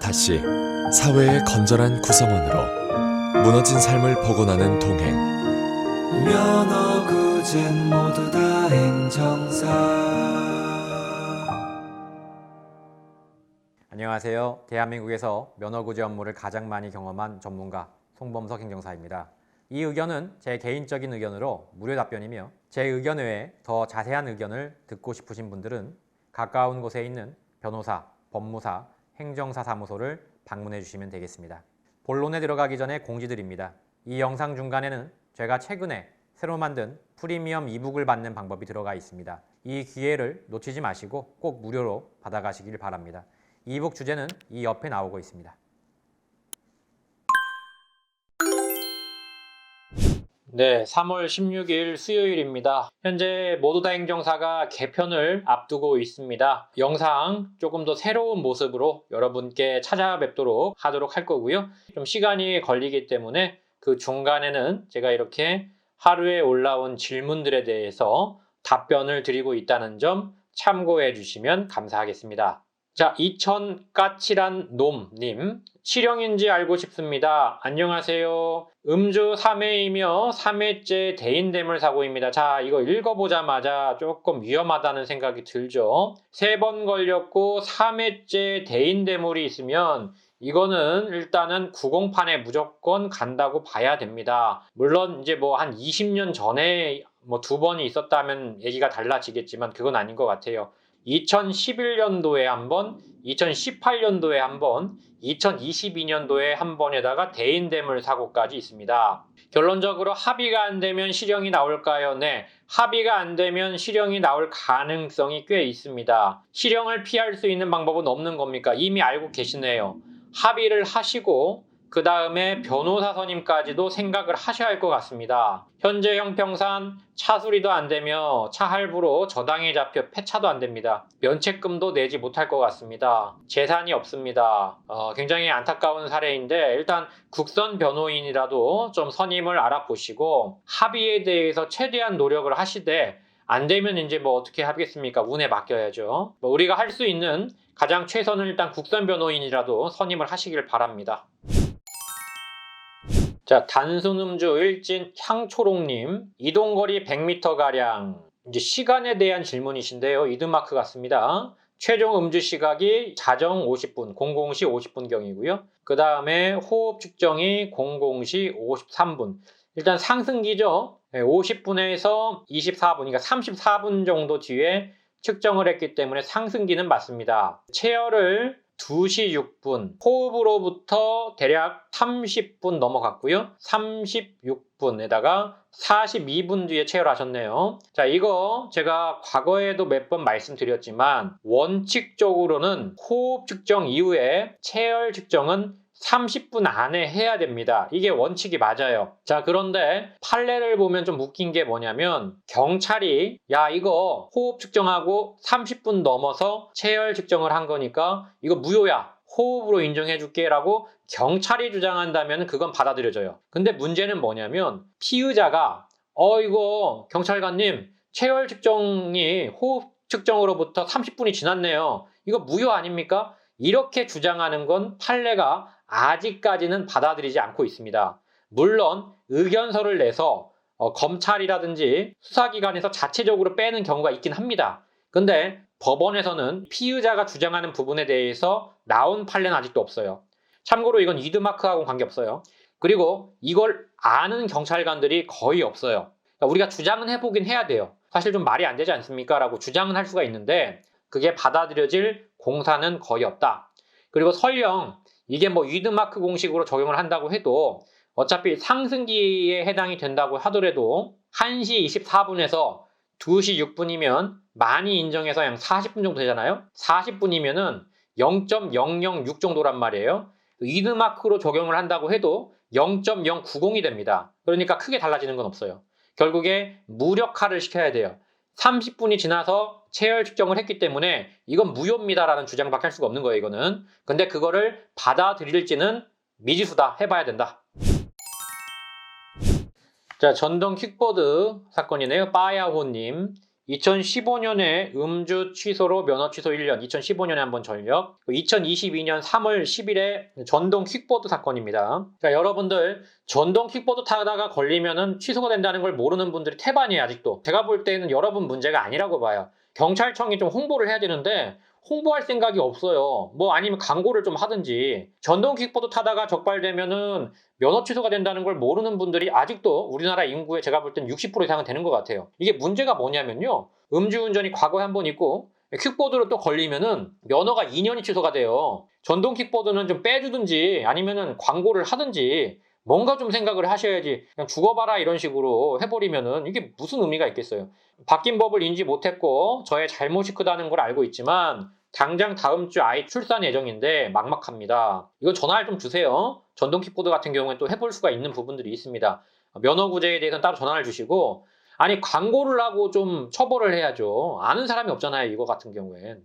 다시 사회의 건전한 구성원으로 무너진 삶을 복원하는 동행. 면허구젠 모두 다 행정사 안녕하세요. 대한민국에서 면허 구제 업무를 가장 많이 경험한 전문가 송범석 행정사입니다. 이 의견은 제 개인적인 의견으로 무료 답변이며 제 의견 외에 더 자세한 의견을 듣고 싶으신 분들은 가까운 곳에 있는 변호사, 법무사, 행정사 사무소를 방문해 주시면 되겠습니다. 본론에 들어가기 전에 공지드립니다. 이 영상 중간에는 제가 최근에 새로 만든 프리미엄 이북을 받는 방법이 들어가 있습니다. 이 기회를 놓치지 마시고 꼭 무료로 받아가시길 바랍니다. 이북 주제는 이 옆에 나오고 있습니다. 네, 3월 16일 수요일입니다. 현재 모두 다 행정사가 개편을 앞두고 있습니다. 영상 조금 더 새로운 모습으로 여러분께 찾아뵙도록 하도록 할 거고요. 좀 시간이 걸리기 때문에 그 중간에는 제가 이렇게 하루에 올라온 질문들에 대해서 답변을 드리고 있다는 점 참고해 주시면 감사하겠습니다. 자, 이천 까칠한 놈님. 실형인지 알고 싶습니다. 안녕하세요. 음주 3회이며 3회째 대인대물 사고입니다. 자, 이거 읽어보자마자 조금 위험하다는 생각이 들죠. 세번 걸렸고 3회째 대인대물이 있으면 이거는 일단은 구공판에 무조건 간다고 봐야 됩니다. 물론 이제 뭐 한 20년 전에 뭐 두 번이 있었다면 얘기가 달라지겠지만 그건 아닌 것 같아요. 2011년도에 한 번, 2018년도에 한 번, 2022년도에 한 번에다가 대인대물 사고까지 있습니다. 결론적으로 합의가 안 되면 실형이 나올까요? 네. 합의가 안 되면 실형이 나올 가능성이 꽤 있습니다. 실형을 피할 수 있는 방법은 없는 겁니까? 이미 알고 계시네요. 합의를 하시고 그 다음에 변호사 선임까지도 생각을 하셔야 할 것 같습니다. 현재 형평상 차 수리도 안 되며 차 할부로 저당이 잡혀 폐차도 안 됩니다. 면책금도 내지 못할 것 같습니다. 재산이 없습니다. 어, 굉장히 안타까운 사례인데 일단 국선 변호인이라도 좀 선임을 알아보시고 합의에 대해서 최대한 노력을 하시되 안 되면 이제 뭐 어떻게 하겠습니까? 운에 맡겨야죠. 뭐 우리가 할 수 있는 가장 최선은 일단 국선 변호인이라도 선임을 하시길 바랍니다. 자, 단순 음주 일진 향초롱님, 이동거리 100m가량, 이제 시간에 대한 질문이신데요. 이드마크 같습니다. 최종 음주 시각이 자정 50분, 00시 50분경이고요. 그 다음에 호흡 측정이 00시 53분. 일단 상승기죠. 50분에서 24분, 그러니까 34분 정도 뒤에 측정을 했기 때문에 상승기는 맞습니다. 체열을 2시 6분, 호흡으로부터 대략 30분 넘어갔고요. 36분에다가 42분 뒤에 체열하셨네요. 자, 이거 제가 과거에도 몇 번 말씀드렸지만 원칙적으로는 호흡 측정 이후에 체열 측정은 30분 안에 해야 됩니다. 이게 원칙이 맞아요. 자, 그런데 판례를 보면 좀 웃긴 게 뭐냐면 경찰이 야, 이거 호흡 측정하고 30분 넘어서 체열 측정을 한 거니까 이거 무효야. 호흡으로 인정해 줄게 라고 경찰이 주장한다면 그건 받아들여져요. 근데 문제는 뭐냐면 피의자가 어, 이거 경찰관님 체열 측정이 호흡 측정으로부터 30분이 지났네요. 이거 무효 아닙니까? 이렇게 주장하는 건 판례가 아직까지는 받아들이지 않고 있습니다. 물론 의견서를 내서 어, 검찰이라든지 수사기관에서 자체적으로 빼는 경우가 있긴 합니다. 근데 법원에서는 피의자가 주장하는 부분에 대해서 나온 판례는 아직도 없어요. 참고로 이건 이드마크하고는 관계없어요. 그리고 이걸 아는 경찰관들이 거의 없어요. 그러니까 우리가 주장은 해보긴 해야 돼요. 사실 좀 말이 안 되지 않습니까? 라고 주장은 할 수가 있는데 그게 받아들여질 공사는 거의 없다. 그리고 설령 이게 뭐 위드마크 공식으로 적용을 한다고 해도 어차피 상승기에 해당이 된다고 하더라도 1시 24분에서 2시 6분이면 많이 인정해서 약 40분 정도 되잖아요. 40분이면은 0.006 정도란 말이에요. 위드마크로 적용을 한다고 해도 0.090이 됩니다. 그러니까 크게 달라지는 건 없어요. 결국에 무력화를 시켜야 돼요. 30분이 지나서 체열 측정을 했기 때문에 이건 무효입니다라는 주장밖에 할 수가 없는 거예요, 이거는. 근데 그거를 받아들일지는 미지수다 해봐야 된다. 자, 전동 킥보드 사건이네요. 빠야호님. 2015년에 음주 취소로 면허 취소 1년, 2015년에 한 번 전력, 2022년 3월 10일에 전동 킥보드 사건입니다. 자, 여러분들 전동 킥보드 타다가 걸리면은 취소가 된다는 걸 모르는 분들이 태반이에요, 아직도. 제가 볼 때는 여러분 문제가 아니라고 봐요. 경찰청이 좀 홍보를 해야 되는데 홍보할 생각이 없어요. 뭐 아니면 광고를 좀 하든지 전동 킥보드 타다가 적발되면은 면허 취소가 된다는 걸 모르는 분들이 아직도 우리나라 인구의 제가 볼 땐 60% 이상은 되는 것 같아요. 이게 문제가 뭐냐면요. 음주운전이 과거에 한 번 있고 킥보드로 또 걸리면은 면허가 2년이 취소가 돼요. 전동 킥보드는 좀 빼주든지 아니면은 광고를 하든지 뭔가 좀 생각을 하셔야지 그냥 죽어봐라 이런 식으로 해버리면은 이게 무슨 의미가 있겠어요. 바뀐 법을 인지 못했고 저의 잘못이 크다는 걸 알고 있지만 당장 다음 주 아이 출산 예정인데 막막합니다. 이거 전화를 좀 주세요. 전동 킥보드 같은 경우에 또 해볼 수가 있는 부분들이 있습니다. 면허 구제에 대해서는 따로 전화를 주시고 아니 광고를 하고 좀 처벌을 해야죠. 아는 사람이 없잖아요. 이거 같은 경우엔.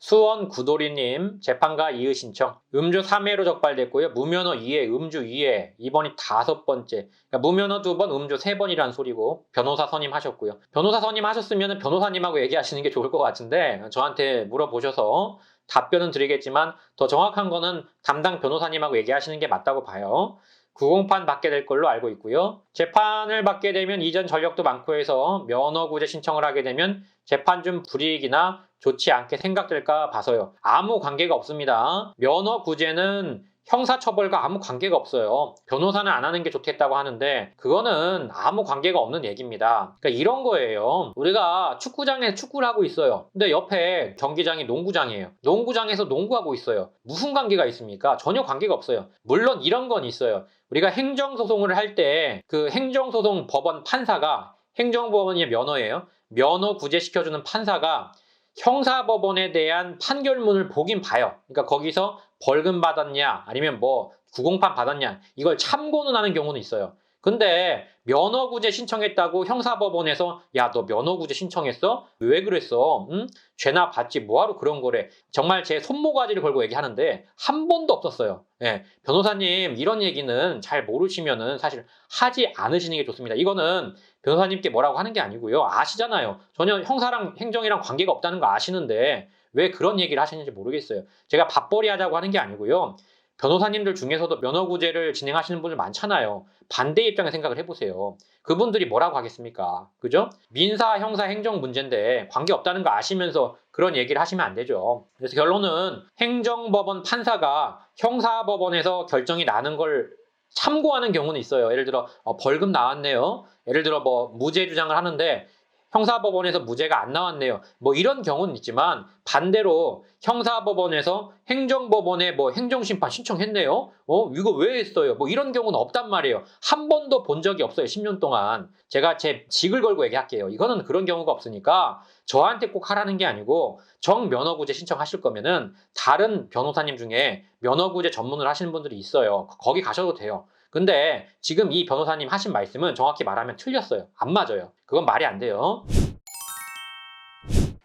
수원 구도리님 재판가 이의 신청. 음주 3회로 적발됐고요. 무면허 2회 음주 2회. 이번이 다섯 번째. 그러니까 무면허 두 번 음주 세 번이라는 소리고 변호사 선임 하셨고요. 변호사 선임 하셨으면 변호사님하고 얘기하시는 게 좋을 것 같은데 저한테 물어보셔서 답변은 드리겠지만 더 정확한 거는 담당 변호사님하고 얘기하시는 게 맞다고 봐요 9공판 받게 될 걸로 알고 있고요. 재판을 받게 되면 이전 전력도 많고 해서 면허구제 신청을 하게 되면 재판 좀 불이익이나 좋지 않게 생각될까 봐서요. 아무 관계가 없습니다. 면허구제는 형사처벌과 아무 관계가 없어요. 변호사는 안 하는 게 좋겠다고 하는데 그거는 아무 관계가 없는 얘기입니다. 그러니까 이런 거예요. 우리가 축구장에 축구를 하고 있어요. 근데 옆에 경기장이 농구장이에요. 농구장에서 농구하고 있어요. 무슨 관계가 있습니까? 전혀 관계가 없어요. 물론 이런 건 있어요. 우리가 행정소송을 할 때 그 행정소송 법원 판사가 행정법원의 면허예요. 면허 구제시켜주는 판사가 형사법원에 대한 판결문을 보긴 봐요. 그러니까 거기서 벌금 받았냐, 아니면 뭐 구공판 받았냐, 이걸 참고는 하는 경우는 있어요. 근데 면허구제 신청했다고 형사법원에서 야 너 면허구제 신청했어? 왜 그랬어? 응? 죄나 받지 뭐하러 그런 거래? 정말 제 손모가지를 걸고 얘기하는데 한 번도 없었어요. 예, 변호사님 이런 얘기는 잘 모르시면은 사실 하지 않으시는 게 좋습니다. 이거는 변호사님께 뭐라고 하는 게 아니고요. 아시잖아요. 전혀 형사랑 행정이랑 관계가 없다는 거 아시는데 왜 그런 얘기를 하시는지 모르겠어요. 제가 밥벌이 하자고 하는 게 아니고요. 변호사님들 중에서도 면허구제를 진행하시는 분들 많잖아요. 반대 입장에 생각을 해보세요. 그분들이 뭐라고 하겠습니까? 그죠? 민사, 형사, 행정 문제인데 관계 없다는 거 아시면서 그런 얘기를 하시면 안 되죠. 그래서 결론은 행정법원 판사가 형사법원에서 결정이 나는 걸 참고하는 경우는 있어요. 예를 들어 어, 벌금 나왔네요. 예를 들어 뭐 무죄 주장을 하는데 형사법원에서 무죄가 안 나왔네요. 뭐 이런 경우는 있지만 반대로 형사법원에서 행정법원에 뭐 행정심판 신청했네요. 어 이거 왜 했어요? 뭐 이런 경우는 없단 말이에요. 한 번도 본 적이 없어요. 10년 동안 제가 제 직을 걸고 얘기할게요. 이거는 그런 경우가 없으니까 저한테 꼭 하라는 게 아니고 정면허구제 신청하실 거면은 다른 변호사님 중에 면허구제 전문을 하시는 분들이 있어요. 거기 가셔도 돼요. 근데 지금 이 변호사님 하신 말씀은 정확히 말하면 틀렸어요. 안 맞아요. 그건 말이 안 돼요.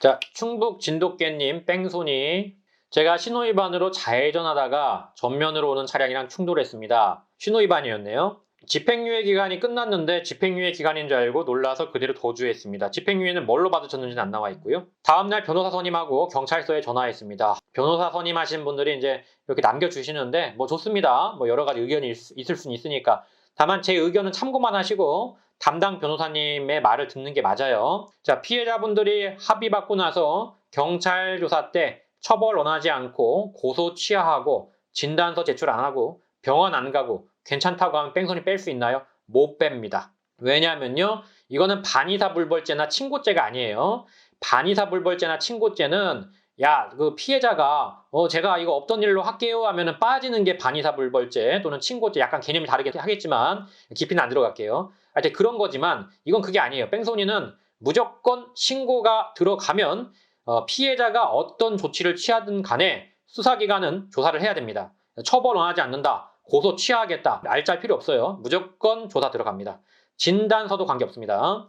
자, 충북 진돗개님 뺑소니. 제가 신호위반으로 좌회전하다가 전면으로 오는 차량이랑 충돌했습니다. 신호위반이었네요. 집행유예 기간이 끝났는데 집행유예 기간인 줄 알고 놀라서 그대로 도주했습니다. 집행유예는 뭘로 받으셨는지는 안 나와 있고요. 다음날 변호사 선임하고 경찰서에 전화했습니다. 변호사 선임하신 분들이 이제 이렇게 남겨주시는데 뭐 좋습니다. 뭐 여러 가지 의견이 있- 수는 있으니까. 다만 제 의견은 참고만 하시고 담당 변호사님의 말을 듣는 게 맞아요. 자, 피해자분들이 합의받고 나서 경찰 조사 때 처벌 원하지 않고 고소 취하하고 진단서 제출 안 하고 병원 안 가고 괜찮다고 하면 뺑소니 뺄 수 있나요? 못 뺍니다. 왜냐하면요. 이거는 반의사 불벌죄나 친고죄가 아니에요. 반의사 불벌죄나 친고죄는 야, 그 피해자가 어 제가 이거 없던 일로 할게요 하면은 빠지는 게 반의사불벌죄 또는 친고죄 약간 개념이 다르게 하겠지만 깊이는 안 들어갈게요. 하여튼 그런 거지만 이건 그게 아니에요. 뺑소니는 무조건 신고가 들어가면 어, 피해자가 어떤 조치를 취하든 간에 수사기관은 조사를 해야 됩니다. 처벌 원하지 않는다. 고소 취하하겠다. 알짤 필요 없어요. 무조건 조사 들어갑니다. 진단서도 관계없습니다.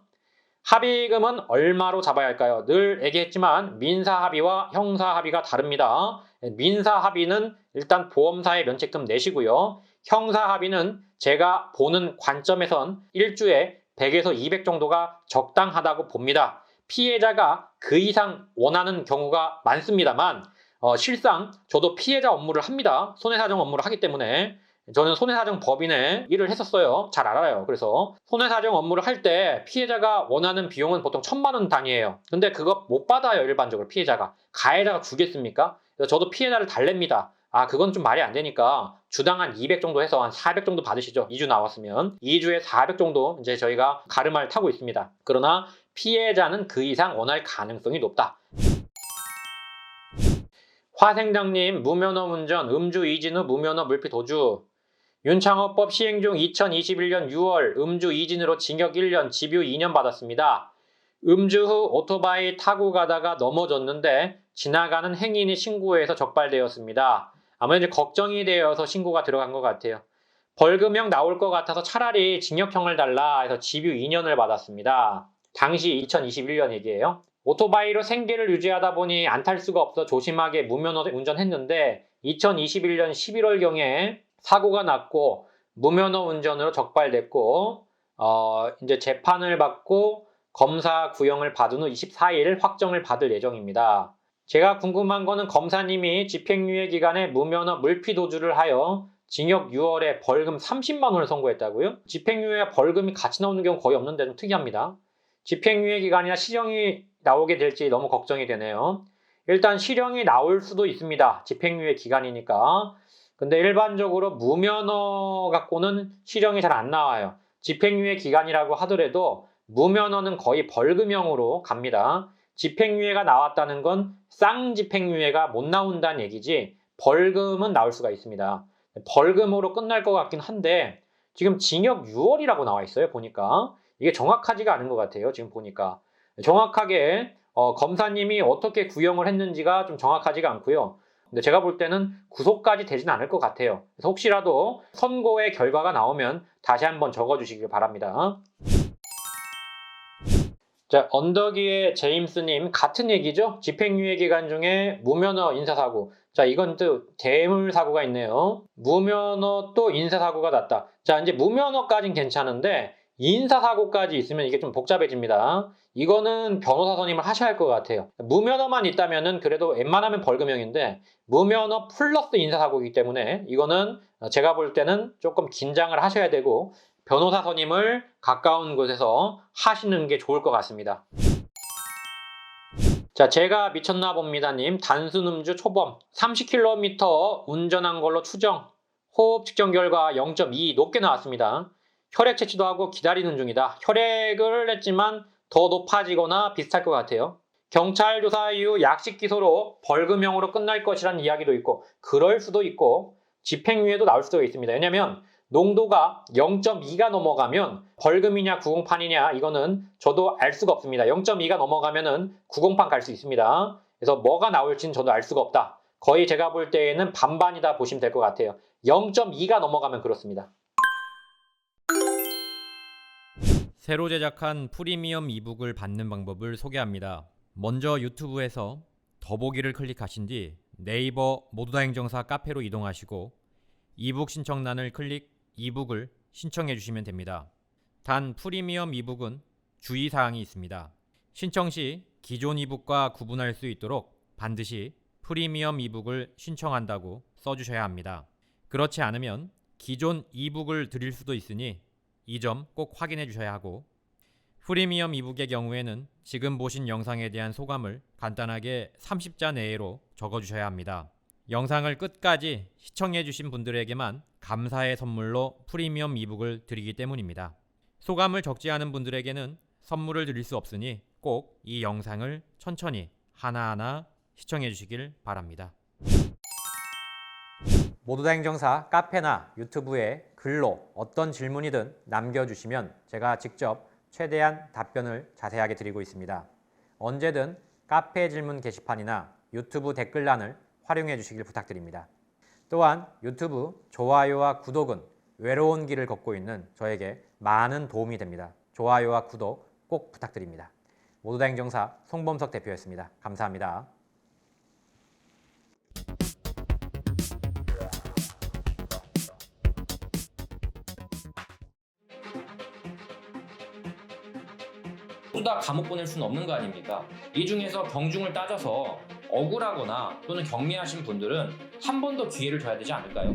합의금은 얼마로 잡아야 할까요? 늘 얘기했지만 민사 합의와 형사 합의가 다릅니다. 민사 합의는 일단 보험사에 면책금 내시고요. 형사 합의는 제가 보는 관점에선 일주에 100에서 200 정도가 적당하다고 봅니다. 피해자가 그 이상 원하는 경우가 많습니다만 어, 실상 저도 피해자 업무를 합니다. 손해사정 업무를 하기 때문에 저는 손해사정 법인에 일을 했었어요. 잘 알아요. 그래서 손해사정 업무를 할 때 피해자가 원하는 비용은 보통 천만 원 단위예요. 근데 그거 못 받아요. 일반적으로 피해자가. 가해자가 주겠습니까? 그래서 저도 피해자를 달랩니다. 아, 그건 좀 말이 안 되니까 주당 한 200 정도 해서 한 400 정도 받으시죠. 2주 나왔으면. 2주에 400 정도 이제 저희가 가르마를 타고 있습니다. 그러나 피해자는 그 이상 원할 가능성이 높다. 화생장님, 무면허 운전, 음주 이진 후 무면허 물피 도주. 윤창호법 시행 중 2021년 6월 음주 이진으로 징역 1년, 집유 2년 받았습니다. 음주 후 오토바이 타고 가다가 넘어졌는데 지나가는 행인이 신고해서 적발되었습니다. 아무래도 걱정이 되어서 신고가 들어간 것 같아요. 벌금형 나올 것 같아서 차라리 징역형을 달라 해서 집유 2년을 받았습니다. 당시 2021년 얘기예요. 오토바이로 생계를 유지하다 보니 안 탈 수가 없어 조심하게 무면허 운전했는데 2021년 11월경에 사고가 났고 무면허 운전으로 적발됐고 어, 이제 재판을 받고 검사 구형을 받은 후 24일 확정을 받을 예정입니다. 제가 궁금한 거는 검사님이 집행유예 기간에 무면허 물피 도주를 하여 징역 6월에 벌금 30만 원을 선고했다고요? 집행유예와 벌금이 같이 나오는 경우 거의 없는데 좀 특이합니다. 집행유예 기간이나 실형이 나오게 될지 너무 걱정이 되네요. 일단 실형이 나올 수도 있습니다. 집행유예 기간이니까. 근데 일반적으로 무면허 갖고는 실형이 잘 안 나와요. 집행유예 기간이라고 하더라도 무면허는 거의 벌금형으로 갑니다. 집행유예가 나왔다는 건 쌍집행유예가 못 나온다는 얘기지 벌금은 나올 수가 있습니다. 벌금으로 끝날 것 같긴 한데 지금 징역 6월이라고 나와 있어요. 보니까 이게 정확하지가 않은 것 같아요. 지금 보니까 정확하게 어, 검사님이 어떻게 구형을 했는지가 좀 정확하지가 않고요. 근데 제가 볼 때는 구속까지 되진 않을 것 같아요. 그래서 혹시라도 선고의 결과가 나오면 다시 한번 적어주시길 바랍니다. 자, 언덕위의 제임스님 같은 얘기죠? 집행유예 기간 중에 무면허 인사사고. 자, 이건 또 대물 사고가 있네요. 무면허 또 인사사고가 났다. 자, 이제 무면허까진 괜찮은데 인사사고까지 있으면 이게 좀 복잡해집니다. 이거는 변호사 선임을 하셔야 할 것 같아요. 무면허만 있다면은 그래도 웬만하면 벌금형인데 무면허 플러스 인사사고이기 때문에 이거는 제가 볼 때는 조금 긴장을 하셔야 되고 변호사 선임을 가까운 곳에서 하시는 게 좋을 것 같습니다. 자, 제가 미쳤나 봅니다님. 단순 음주 초범 30km 운전한 걸로 추정. 호흡 측정 결과 0.2 높게 나왔습니다. 혈액 채취도 하고 기다리는 중이다. 혈액을 했지만 더 높아지거나 비슷할 것 같아요. 경찰 조사 이후 약식 기소로 벌금형으로 끝날 것이라는 이야기도 있고 그럴 수도 있고 집행유예도 나올 수도 있습니다. 왜냐하면 농도가 0.2가 넘어가면 벌금이냐 구공판이냐 이거는 저도 알 수가 없습니다. 0.2가 넘어가면은 구공판 갈 수 있습니다. 그래서 뭐가 나올지는 저도 알 수가 없다. 거의 제가 볼 때에는 반반이다 보시면 될 것 같아요. 0.2가 넘어가면 그렇습니다. 새로 제작한 프리미엄 이북을 받는 방법을 소개합니다. 먼저 유튜브에서 더보기를 클릭하신 뒤 네이버 모두다 행정사 카페로 이동하시고 이북 신청란을 클릭 이북을 신청해 주시면 됩니다. 단 프리미엄 이북은 주의 사항이 있습니다. 신청 시 기존 이북과 구분할 수 있도록 반드시 프리미엄 이북을 신청한다고 써주셔야 합니다. 그렇지 않으면 기존 이북을 드릴 수도 있으니 이 점 꼭 확인해 주셔야 하고 프리미엄 이북의 경우에는 지금 보신 영상에 대한 소감을 간단하게 30자 내외로 적어 주셔야 합니다. 영상을 끝까지 시청해 주신 분들에게만 감사의 선물로 프리미엄 이북을 드리기 때문입니다. 소감을 적지 않은 분들에게는 선물을 드릴 수 없으니 꼭 이 영상을 천천히 하나하나 시청해 주시길 바랍니다. 모두다 행정사 카페나 유튜브에 글로 어떤 질문이든 남겨주시면 제가 직접 최대한 답변을 자세하게 드리고 있습니다. 언제든 카페 질문 게시판이나 유튜브 댓글란을 활용해 주시길 부탁드립니다. 또한 유튜브 좋아요와 구독은 외로운 길을 걷고 있는 저에게 많은 도움이 됩니다. 좋아요와 구독 꼭 부탁드립니다. 모두 다 행정사 송범석 대표였습니다. 감사합니다. 다 감옥 보낼 수는 없는 거 아닙니까? 이 중에서 경중을 따져서 억울하거나 또는 경미하신 분들은 한 번 더 기회를 줘야 되지 않을까요?